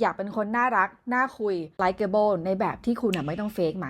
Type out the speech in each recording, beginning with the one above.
อยากเป็นคนน่ารัก น่าคุย likable ในแบบที่คุณอะไม่ต้องเฟกไหม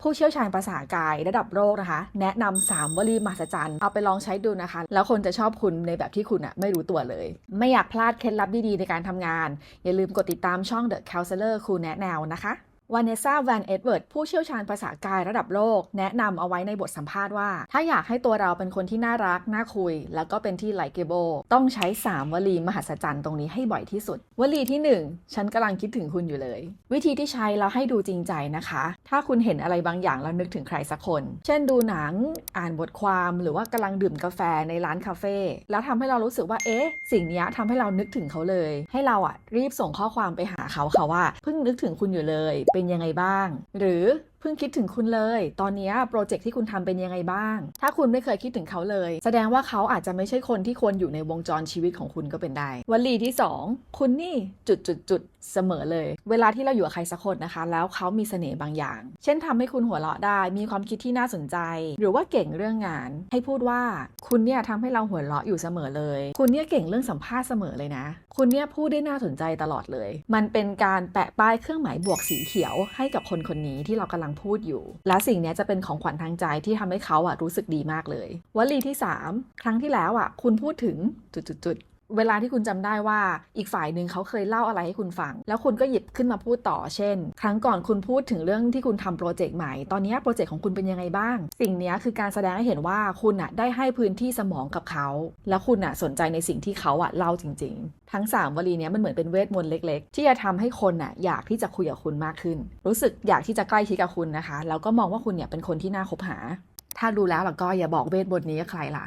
ผู้เชี่ยวชาญภาษากายระดับโลกนะคะ แนะนำสามวลีมหัศจรรย์ เอาไปลองใช้ดูนะคะ แล้วคนจะชอบคุณในแบบที่คุณอะไม่รู้ตัวเลย ไม่อยากพลาดเคล็ดลับดีๆในการทำงาน อย่าลืมกดติดตามช่อง The Counselor ครูแนะแนวนะคะ วานเนซ่าแวนเอ็ดเวิร์ดผู้เชี่ยวชาญภาษากายระดับโลก แนะนำเอาไว้ในบทสัมภาษณ์ว่า ถ้าอยากให้ตัวเราเป็นคนที่น่ารัก น่าคุย แล้วก็เป็นที่ likable ต้องใช้ 3 วลีมหัศจรรย์ตรงนี้ให้บ่อยที่สุด วลีที่ 1 ฉันกำลังคิดถึงคุณอยู่เลย วิธีที่ใช้แล้วให้ดูจริงใจนะคะ ถ้าคุณเห็นอะไรบางอย่างแล้วนึกถึงใครสักคน เช่นดูหนังอ่านบทความหรือว่ากำลังดื่มกาแฟในร้านคาเฟ่แล้วทำให้เรารู้สึกว่าเอ๊ะ สิ่งนี้ทำให้เรานึกถึงเขาเลย ให้เราอะรีบส่งข้อความไปหาเขาค่ะว่าเพิ่งนึกถึงคุณอยู่เลยเป็นยังไงบ้าง หรือ เพิ่งคิดถึงคุณเลย ตอนนี้โปรเจกต์ที่คุณทำเป็นยังไงบ้าง ถ้าคุณไม่เคยคิดถึงเขาเลย แสดงว่าเขาอาจจะไม่ใช่คนที่ควรอยู่ในวงจรชีวิตของคุณก็เป็นได้ วลีที่ 2 คุณนี่จุดจุดจุดเสมอเลย เวลาที่เราอยู่กับใครสักคนนะคะ แล้วเขามีเสน่ห์บางอย่าง เช่นทำให้คุณหัวเราะได้ มีความคิดที่น่าสนใจ หรือว่าเก่งเรื่องงาน ให้พูดว่าคุณเนี่ยทำให้เราหัวเราะอยู่เสมอเลย คุณเนี่ยเก่งเรื่องสัมภาษณ์เสมอเลยนะ คุณเนี่ยพูดได้น่าสนใจตลอดเลย มันเป็นการแปะป้ายเครื่องหมายบวกสีเขียวให้กับคนคนนี้ที่เรากำลังพูดอยู่ และสิ่งนี้จะเป็นของขวัญทางใจที่ทำให้เขาอะรู้สึกดีมากเลยวลีที่ 3 ครั้งที่แล้วอะคุณพูดถึงจุดๆ เวลาที่คุณจำได้ว่าอีกฝ่ายหนึ่งเขาเคยเล่าอะไรให้คุณฟัง แล้วคุณก็หยิบขึ้นมาพูดต่อเช่น ครั้งก่อนคุณพูดถึงเรื่องที่คุณทำโปรเจกต์ใหม่ ตอนนี้โปรเจกต์ของคุณเป็นยังไงบ้าง สิ่งนี้คือการแสดงให้เห็นว่าคุณอะได้ให้พื้นที่สมองกับเขา แล้วคุณอะสนใจในสิ่งที่เขาอะเล่าจริง ๆ ทั้ง 3 วลีนี้มันเหมือนเป็นเวทมนต์เล็ก ๆ ที่จะทำให้คนอะอยากที่จะคุยกับคุณมากขึ้น รู้สึกอยากที่จะใกล้ชิดกับคุณนะคะ แล้วก็มองว่าคุณเนี่ยเป็นคนที่น่าคบหา ถ้าดูแล้วแล้วก็อย่าบอกเวทมนต์นี้กับใครล่ะ